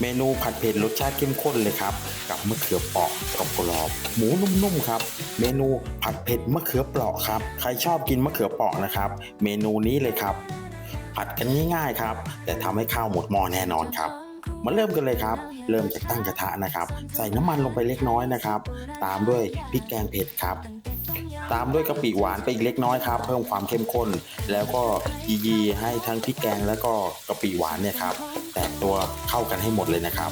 เมนูผัดเผ็ดรสชาติเข้มข้นเลยครับ กับมะเขือเปราะกรอบๆหมูนุ่มๆครับ เมนูผัดเผ็ดมะเขือเปราะครับใครชอบกินมะเขือเปราะนะครับ เมนูนี้เลยครับ ผัดกันง่ายๆครับ แต่ทำให้ข้าวหมดหม้อแน่นอนครับมาเริ่มกันเลยครับ เริ่มจากตั้งกระทะนะครับ ใส่น้ำมันลงไปเล็กน้อยนะครับ ตามด้วยพริกแกงเผ็ดครับ ตามด้วยกะปิหวานไปอีกเล็กน้อยครับ เพิ่มความเข้มข้น แล้วก็ยียีให้ทั้งพริกแกงแล้วก็กะปิหวานเนี่ยครับแตกตัวเข้ากันให้หมดเลยนะครับ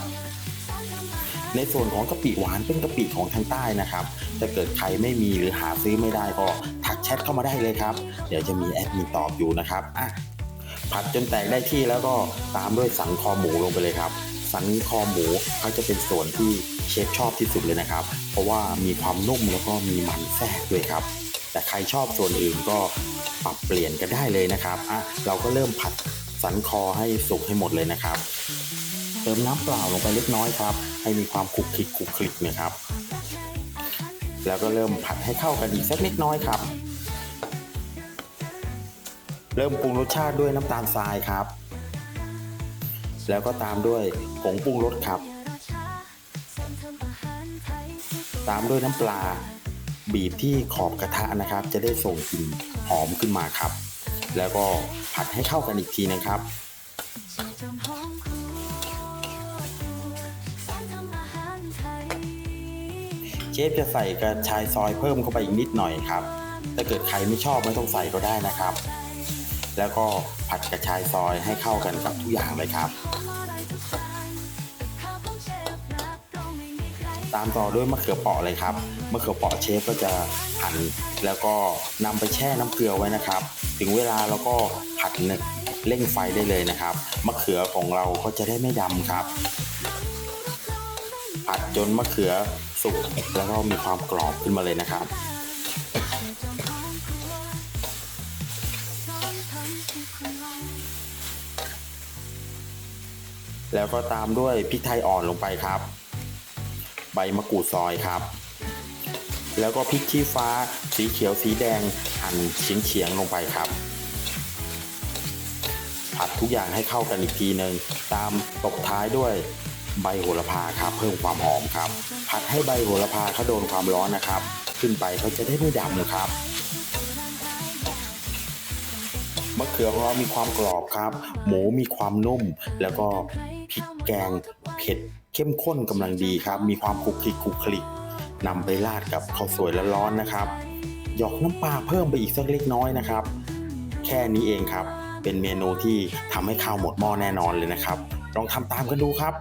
ในส่วนของกะปิหวานเป็นกะปิของทางใต้นะครับถ้าเกิดใครไม่มีหรือหาซื้อไม่ได้ก็ทักแชทเข้ามาได้เลยครับ เดี๋ยวจะมีแอดมินตอบอยู่นะครับอะผัดจนแตกได้ที่แล้วก็ตามด้วยสันคอหมูลงไปเลยครับ สันคอหมูเขาจะเป็นส่วนที่เชฟชอบที่สุดเลยนะครับ เพราะว่ามีความนุ่มแล้วก็มีมันแทรกด้วยครับ แต่ใครชอบส่วนอื่นก็ปรับเปลี่ยนกันได้เลยนะครับอะเราก็เริ่มผัดสันคอให้สุกให้หมดเลยนะครับ เติมน้ำเปล่าลงไปเล็กน้อยครับ ให้มีความคลุกคลิกคลุกคลิกเนะครับ แล้วก็เริ่มผัดให้เข้ากันอีกสักเล็กน้อยครับ เริ่มปรุงรสชาติด้วยน้ำตาลทรายครับ แล้วก็ตามด้วยผงปรุงรสครับ ตามด้วยน้ำปลา บีบที่ขอบกระทะนะครับ จะได้ส่งกลิ่นหอมขึ้นมาครับ แล้วก็ผัดให้เข้ากันอีกทีนะครับ เชฟจะใส่กระชายซอยเพิ่มเข้าไปอีกนิดหน่อยครับถ้าเกิดใครไม่ชอบไม่ต้องใส่ก็ได้นะครับ แล้วก็ผัดกระชายซอยให้เข้ากันกับทุกอย่างเลยครับ ตามต่อด้วยมะเขือเปราะเลยครับมะเขือเปราะเชฟก็จะหั่นแล้วก็นำไปแช่น้ำเกลือไว้นะครับ ถึงเวลาเราก็ผัดเร่งไฟได้เลยนะครับมะเขือของเราก็จะได้ไม่ดำครับ ผัดจนมะเขือสุกแล้วก็มีความกรอบขึ้นมาเลยนะครับ แล้วก็ตามด้วยพริกไทยอ่อนลงไปครับ ใบมะกรูดซอยครับ แล้วก็พริกชี้ฟ้าสีเขียวสีแดงหั่นเฉียงๆลงไปครับผัดทุกอย่างให้เข้ากันอีกทีหนึ่งตามตบท้ายด้วยใบโหระพาครับ เพิ่มความหอมครับ ผัดให้ใบโหระพาเขาโดนความร้อนนะครับ ขึ้นไปเขาจะได้ไม่ดำนะครับ มะเขือของเรามีความกรอบครับ หมูมีความนุ่ม แล้วก็พริกแกงเผ็ดเข้มข้นกำลังดีครับ มีความคลุกคลิกคลุกคลิกนำไปราดกับข้าวสวยร้อนๆนะครับหยอกน้ำปลาเพิ่มไปอีกสักเล็กน้อยนะครับ แค่นี้เองครับ เป็นเมนูที่ทำให้ข้าวหมดหม้อแน่นอนเลยนะครับ ลองทำตามกันดูครับ